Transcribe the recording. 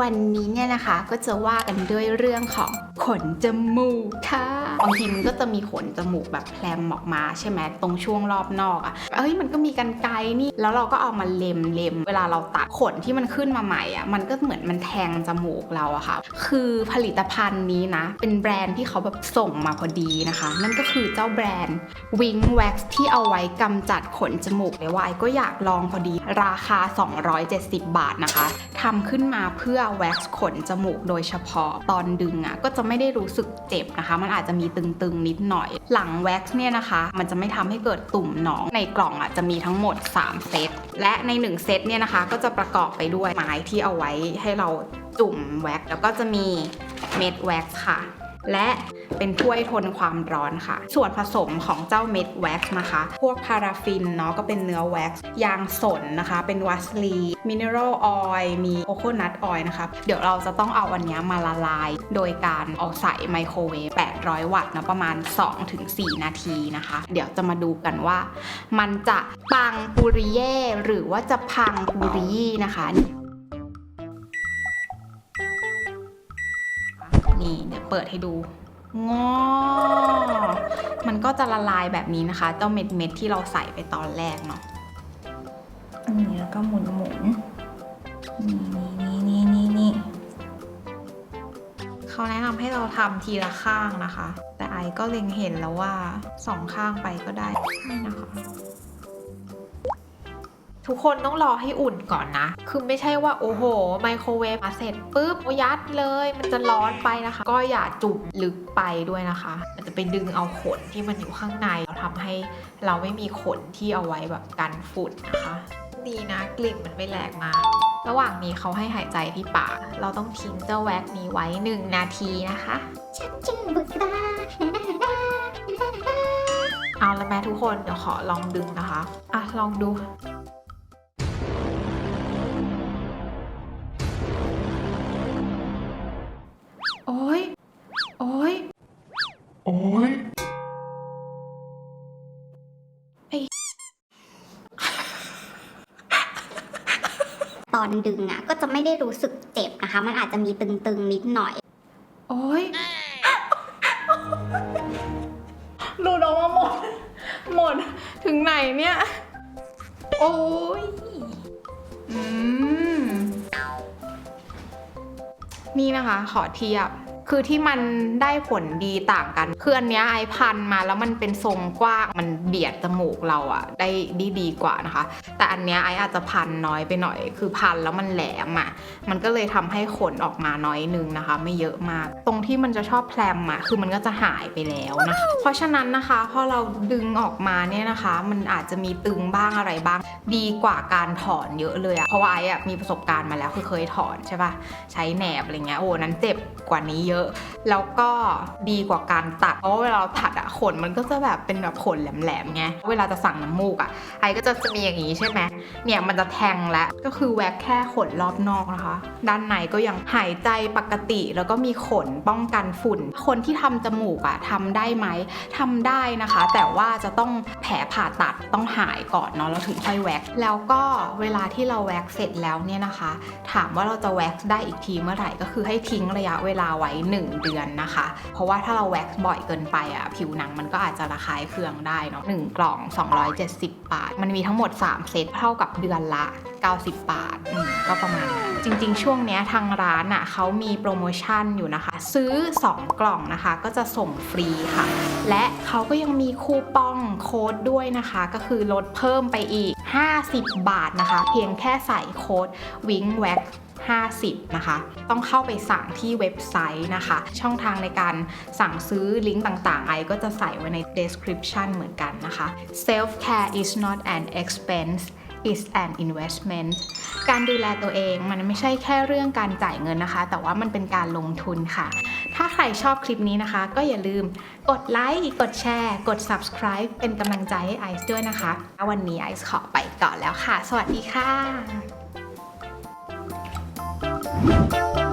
วันนี้เนี่ยนะคะก็จะว่ากันด้วยเรื่องของขนจมูกค่ะบางทีมันก็จะมีขนจมูกแบบแพลมออกมาใช่ไหมตรงช่วงรอบนอกอะ่ะเอ้ยมันก็มีกันไกลนี่แล้วเราก็เอามาเล็มเล็มเวลาเราตัดขนที่มันขึ้นมาใหม่อะ่ะมันก็เหมือนมันแทงจมูกเราอะค่ะ คือผลิตภัณฑ์นี้นะ เป็นแบรนด์ที่เขาแบบส่งมาพอดีนะคะ นั่นก็คือเจ้าแบรนด์ Wing Wax ที่เอาไว้กำจัดขนจมูกเลยว่าไอ้ก็อยากลองพอดีราคา 270 บาทนะคะทำขึ้นมาเพื่อแว็กซ์ขนจมูกโดยเฉพาะตอนดึงอะ่ะก็จะไม่ได้รู้สึกเจ็บนะคะ มันอาจจะมีตึงๆนิดหน่อย หลังแว็กซ์เนี่ยนะคะ มันจะไม่ทำให้เกิดตุ่มหนอง ในกล่องอะจะมีทั้งหมด 3 เซต และใน 1 เซตเนี่ยนะคะ ก็จะประกอบไปด้วยไม้ที่เอาไว้ให้เราจุ่มแว็กซ์แล้วก็จะมีเม็ดแว็กซ์ค่ะ และเป็นถ้วยทนความร้อนค่ะ ส่วนผสมของเจ้าเม็ดแว็กซ์นะคะ พวกพาราฟินเนาะก็เป็นเนื้อแว็กซ์ ยางสนนะคะ เป็นวัสลีมินเนอรัลออยล์มีโคโคนัทออยล์นะคะ เดี๋ยวเราจะต้องเอาอันนี้มาละลาย โดยการเอาใส่ไมโครเวฟ 800 วัตต์นะประมาณ 2-4 นาทีนะคะ เดี๋ยวจะมาดูกันว่า มันจะปังปุริเย่หรือว่าจะพังปุริยี่นะคะ นี่เดี๋ยวเปิดให้ดูงอมันก็จะละลายแบบนี้นะคะ เจ้าเม็ดเม็ดที่เราใส่ไปตอนแรกเนาะนี่แล้วก็หมุนหมุนนี่นี่นี่นี่นี่เขาแนะนำให้เราทำทีละข้างนะคะ แต่ไอก็เล็งเห็นแล้วว่าสองข้างไปก็ได้นี่นะคะ ทุกคนต้องรอให้อุ่นก่อนนะ คือไม่ใช่ว่า โอ้โห ไมโครเวฟมาเสร็จปุ๊บยัดเลย มันจะร้อนไปนะคะ ก็อย่าจุ่มลึกไปด้วยนะคะ มันจะไปดึงเอาขนที่มันอยู่ข้างในแล้วทำให้เราไม่มีขนที่เอาไว้แบบกันฝุ่นนะคะ ดีนะกลิ่นมันไม่แรงมากระหว่างนี้เขาให้หายใจที่ปาก เราต้องทิ้งเจ้าแว็กนี้ไว้ 1 นาทีนะคะจึงบุกดาเอาละแม่ทุกคน เดี๋ยวขอลองดึงนะคะ อะ ลองดู โอ้ยโอ้ยโอ้ยตอนดึงอะ ก็จะไม่ได้รู้สึกเจ็บนะคะ มันอาจจะมีตึงๆนิดหน่อย โอ้ยหลุดออกมาหมด หมด ถึงไหนเนี่ย โอ้ยอืม นี่นะคะ ขอเทียบ คือที่มันได้ผลดีต่างกันคืออันเนี้ยไอพันมาแล้วมันเป็นทรงกว้างมันเบียดจมูกเราอะได้ดีดีกว่านะคะ แต่อันเนี้ยไออาจจะพันน้อยไปหน่อย คือพันแล้วมันแหลมอะมันก็เลยทำให้ขนออกมาน้อยนึงนะคะ ไม่เยอะมาก ตรงที่มันจะชอบแพลมอะคือมันก็จะหายไปแล้วนะคะเพราะฉะนั้นนะคะพอเราดึงออกมาเนี่ยนะคะ มันอาจจะมีตึงบ้างอะไรบ้าง ดีกว่าการถอนเยอะเลยอะเพราะว่าไอ้อะมีประสบการณ์มาแล้วคือเคยถอนใช่ปะใช้แหนบอะไรเงี้ยโอ้นั้นเจ็บกว่านี้เยอะแล้วก็ดีกว่าการตัด เพราะว่าเวลาเราตัดอะขนมันก็จะแบบเป็นแบบขนแหลมๆไง เวลาจะสั่งน้ำมูกอะไอ้ก็จะจะมีอย่างนี้ใช่ไหมเนี่ยมันจะแทงแล้วก็คือแวกแค่ขนรอบนอกนะคะ ด้านในก็ยังหายใจปกติแล้วก็มีขนป้องกันฝุ่น คนที่ทำจมูกอะทำได้ไหมทำได้นะคะ แต่ว่าจะต้องแผลผ่าตัดต้องหายก่อนเนาะแล้วถึงค่อยแว็กแล้วก็เวลาที่เราแว็กเสร็จแล้วเนี่ยนะคะ ถามว่าเราจะแว็กได้อีกทีเมื่อไหร่ก็คือให้ทิ้งระยะเวลาไว้1 เดือนนะคะ เพราะว่าถ้าเราแว็กซ์บ่อยเกินไปอะผิวหนังมันก็อาจจะระคายเคืองได้เนาะหนึ่งกล่อง 270 บาท มันมีทั้งหมด 3 เซตเท่ากับเดือนละ 90 บาทอืมก็ประมาณนั้นจริง ๆ ช่วงเนี้ยทางร้านอะเขามีโปรโมชั่นอยู่นะคะ ซื้อ 2 กล่องนะคะ ก็จะส่งฟรีค่ะ และเขาก็ยังมีคูปองโค้ดด้วยนะคะ ก็คือลดเพิ่มไปอีก 50 บาทนะคะ เพียงแค่ใส่โค้ด wing wax 50 นะคะ ต้องเข้าไปสั่งที่เว็บไซต์นะคะ ช่องทางในการสั่งซื้อลิงก์ต่างๆ ไอก็จะใส่ไว้ใน description เหมือนกันนะคะ self care is not an expense is an investment การดูแลตัวเองมันไม่ใช่แค่เรื่องการจ่ายเงินนะคะ แต่ว่ามันเป็นการลงทุนค่ะ ถ้าใครชอบคลิปนี้นะคะ ก็อย่าลืมกดไลค์ กดแชร์ กด subscribe เป็นกำลังใจให้ไอซ์ด้วยนะคะ วันนี้ไอซ์ขอไปก่อนแล้วค่ะ สวัสดีค่ะ Música